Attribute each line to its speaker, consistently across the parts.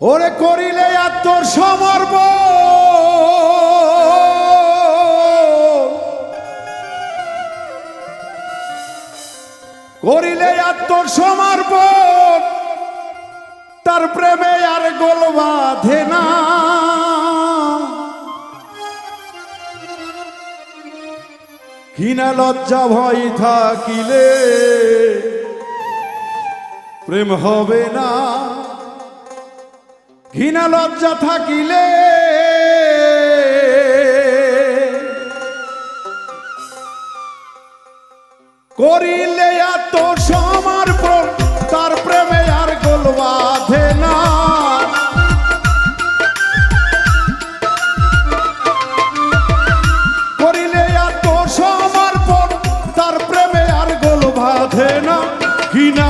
Speaker 1: ওরে করিলে আত্মর সমর্প। করিলে আত্মর সমর্পণ তার প্রেমে আর গোল বাঁধে না। ঘৃণা লজ্জা ভয় থাকিলে প্রেম হবে না। ঘৃণা লজ্জা থাকিলে করিলে এত সমর্পণ, তার প্রেমে আর গোল বাঁধে না। করিলে এত সমর্পণ, তার প্রেমে আর গোল বাঁধে না। ঘৃণা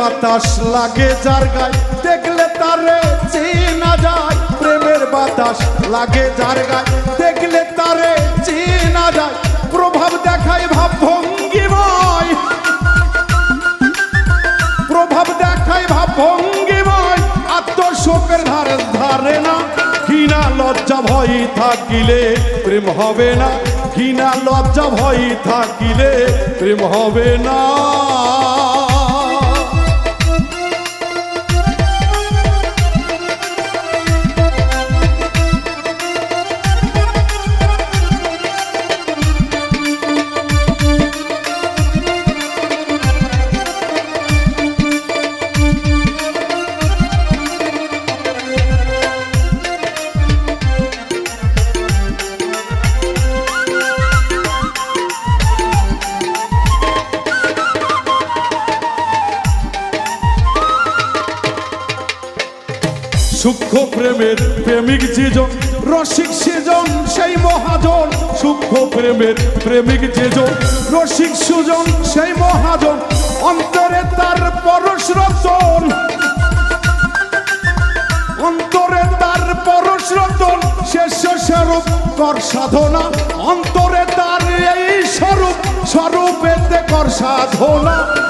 Speaker 1: বাতাস লাগে যার গায়ে, দেখলে তারে চেনা যায়। প্রেমের বাতাস লাগে যার গায়ে, দেখলে তারে চেনা যায়। প্রভাব দেখায় ভাব ভঙ্গি ভঙ্গিময় প্রভাব দেখায় ভাব ভঙ্গি ভঙ্গিময় আত্মশোকের ধারে ধারে না, ঘৃণা লজ্জা ভয় থাকিলে প্রেম হবে না। ঘৃণা লজ্জা ভয় থাকিলে প্রেম হবে না। সূক্ষ্ম প্রেমের প্রেমিক যেজন, রসিক সেজন, সেই মহাজন। সূক্ষ্ম প্রেমের প্রেমিক যেজন, রসিক সুজন, সেই মহাজন। অন্তরে তার পরশ রতন। অন্তরে তার পরশ রতন, শেষ স্বরূপ কর সাধনা। অন্তরে তার এই স্বরূপ, স্বরূপেতে কর সাধনা।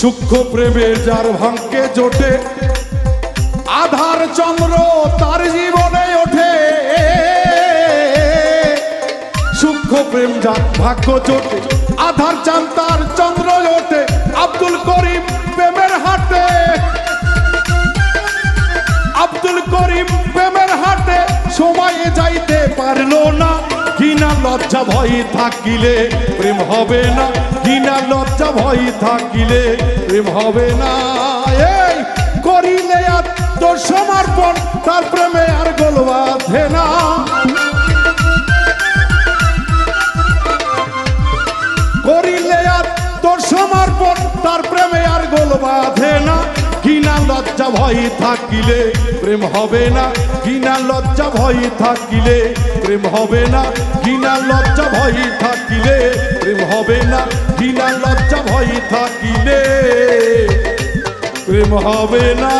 Speaker 1: সূক্ষ্ম প্রেমে যার ভাঙ্কে জোটে আধার চন্দ্র তার জীবনে ওঠে। সূক্ষ্ম প্রেম যার ভাগ্য জোটে আধার চান তার চন্দ্র ওঠে আব্দুল করিম প্রেমের হাটে। আব্দুল করিম প্রেমের হাটে, সময়ে যাইতে পারল না। ঘৃণা লজ্জা ভয় থাকিলে প্রেম হবে না। ঘৃণা লজ্জা ভয় থাকিলে প্রেম হবে না। এই করিলে আত্মসমর্পণ, তার প্রেমে আর গোল বাঁধে না। করিলে আত্মসমর্পণ, তার প্রেমে আর গোল বাঁধে না। লজ্জা ভয় থাকিলে প্রেম হবে না, ঘৃণা লজ্জা ভয় থাকিলে প্রেম হবে না, ঘৃণা লজ্জা ভয় থাকিলে প্রেম হবে না, ঘৃণা লজ্জা ভয় থাকিলে প্রেম হবে না।